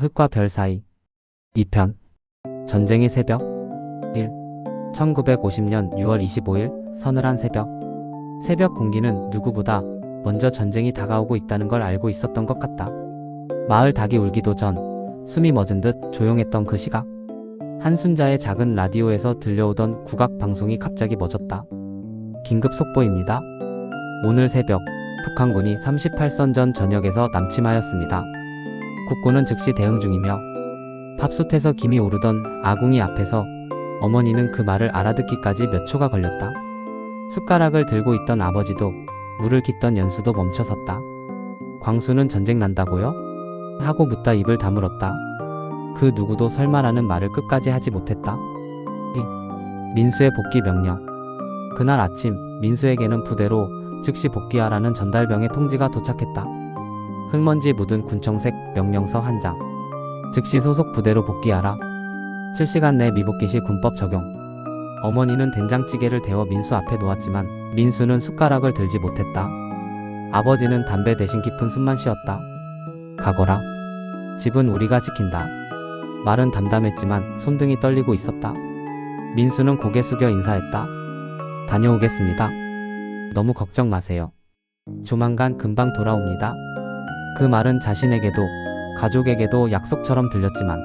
흙과 별 사이 2편 전쟁의 새벽 1 1950년 6월 25일 서늘한 새벽 새벽 공기는 누구보다 먼저 전쟁이 다가오고 있다는 걸 알고 있었던 것 같다. 마을 닭이 울기도 전 숨이 멎은 듯 조용했던 그 시각 한순자의 작은 라디오에서 들려오던 국악 방송이 갑자기 멎었다. 긴급 속보입니다. 오늘 새벽 북한군이 38선 전 전역에서 남침하였습니다. 국군은 즉시 대응 중이며 밥솥에서 김이 오르던 아궁이 앞에서 어머니는 그 말을 알아듣기까지 몇 초가 걸렸다. 숟가락을 들고 있던 아버지도 물을 깃던 연수도 멈춰섰다. 광수는 전쟁 난다고요? 하고 묻다 입을 다물었다. 그 누구도 설마라는 말을 끝까지 하지 못했다. 이, 민수의 복귀 명령. 그날 아침 민수에게는 부대로 즉시 복귀하라는 전달병의 통지가 도착했다. 흙먼지 묻은 군청색 명령서 한 장. 즉시 소속 부대로 복귀하라. 7시간 내 미복귀 시 군법 적용. 어머니는 된장찌개를 데워 민수 앞에 놓았지만 민수는 숟가락을 들지 못했다. 아버지는 담배 대신 깊은 숨만 쉬었다. 가거라. 집은 우리가 지킨다. 말은 담담했지만 손등이 떨리고 있었다. 민수는 고개 숙여 인사했다. 다녀오겠습니다. 너무 걱정 마세요. 조만간 금방 돌아옵니다. 그 말은 자신에게도 가족에게도 약속처럼 들렸지만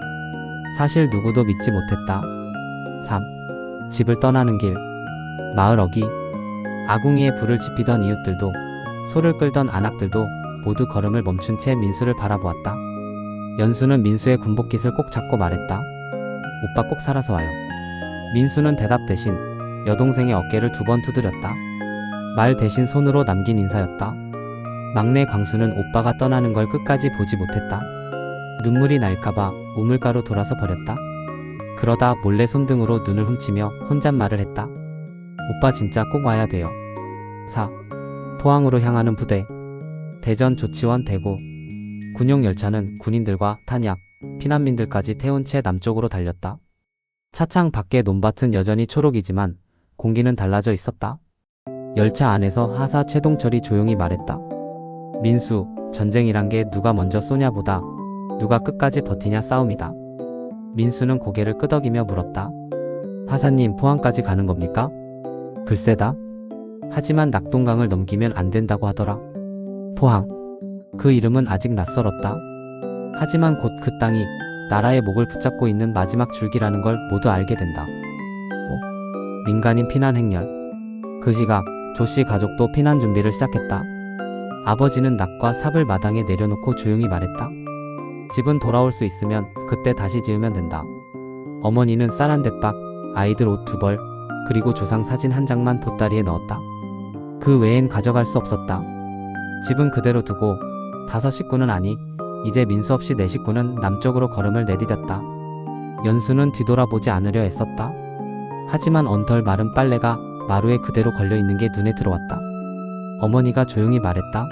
사실 누구도 믿지 못했다. 3. 집을 떠나는 길. 마을 어기. 아궁이에 불을 지피던 이웃들도 소를 끌던 안악들도 모두 걸음을 멈춘 채 민수를 바라보았다. 연수는 민수의 군복깃을 꼭 잡고 말했다. 오빠 꼭 살아서 와요. 민수는 대답 대신 여동생의 어깨를 두 번 두드렸다. 말 대신 손으로 남긴 인사였다. 막내 광수는 오빠가 떠나는 걸 끝까지 보지 못했다. 눈물이 날까봐 우물가로 돌아서 버렸다. 그러다 몰래 손등으로 눈을 훔치며 혼잣말을 했다. 오빠 진짜 꼭 와야 돼요. 4. 포항으로 향하는 부대. 대전 조치원 대구. 군용 열차는 군인들과 탄약, 피난민들까지 태운 채 남쪽으로 달렸다. 차창 밖의 논밭은 여전히 초록이지만 공기는 달라져 있었다. 열차 안에서 하사 최동철이 조용히 말했다. 민수, 전쟁이란 게 누가 먼저 쏘냐보다 누가 끝까지 버티냐 싸움이다. 민수는 고개를 끄덕이며 물었다. 하사님 포항까지 가는 겁니까? 글쎄다. 하지만 낙동강을 넘기면 안 된다고 하더라. 포항. 그 이름은 아직 낯설었다. 하지만 곧 그 땅이 나라의 목을 붙잡고 있는 마지막 줄기라는 걸 모두 알게 된다. 뭐, 민간인 피난 행렬. 그 시각 조씨 가족도 피난 준비를 시작했다. 아버지는 낙과 삽을 마당에 내려놓고 조용히 말했다. 집은 돌아올 수 있으면 그때 다시 지으면 된다. 어머니는 쌀 한 대박, 아이들 옷 두 벌, 그리고 조상 사진 한 장만 보따리에 넣었다. 그 외엔 가져갈 수 없었다. 집은 그대로 두고 다섯 식구는 아니, 이제 민수 없이 네 식구는 남쪽으로 걸음을 내디뎠다. 연수는 뒤돌아보지 않으려 애썼다. 하지만 언털 마른 빨래가 마루에 그대로 걸려 있는 게 눈에 들어왔다. 어머니가 조용히 말했다.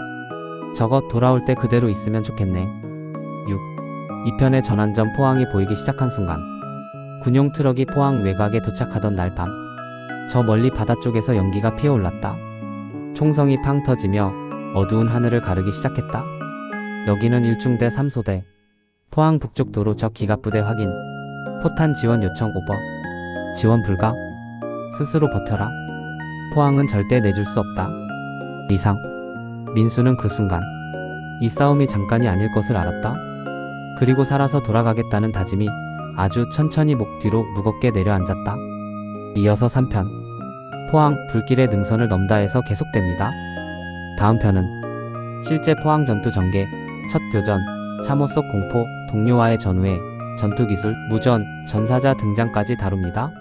저것 돌아올 때 그대로 있으면 좋겠네. 6. 이편의 전환점 포항이 보이기 시작한 순간 군용 트럭이 포항 외곽에 도착하던 날 밤. 저 멀리 바다 쪽에서 연기가 피어올랐다. 총성이 팡 터지며 어두운 하늘을 가르기 시작했다. 여기는 1중대 3소대. 포항 북쪽 도로 적 기갑부대 확인. 포탄 지원 요청 오버. 지원 불가. 스스로 버텨라. 포항은 절대 내줄 수 없다. 이상. 민수는 그 순간 이 싸움이 잠깐이 아닐 것을 알았다. 그리고 살아서 돌아가겠다는 다짐이 아주 천천히 목 뒤로 무겁게 내려앉았다. 이어서 3편. 포항 불길의 능선을 넘다에서 계속됩니다. 다음 편은 실제 포항 전투 전개, 첫 교전, 참호 속 공포, 동료와의 전후회, 전투 기술, 무전, 전사자 등장까지 다룹니다.